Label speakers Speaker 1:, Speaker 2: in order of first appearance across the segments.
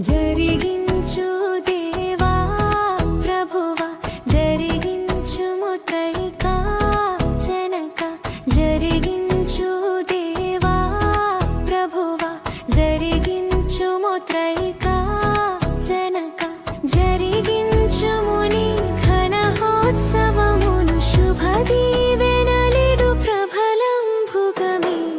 Speaker 1: జరిగించు దేవా ప్రభువ జరిగించుము త్రైకా జనక. జరిగించు దేవా ప్రభువ జరిగించుము త్రైకా జనక.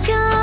Speaker 1: 就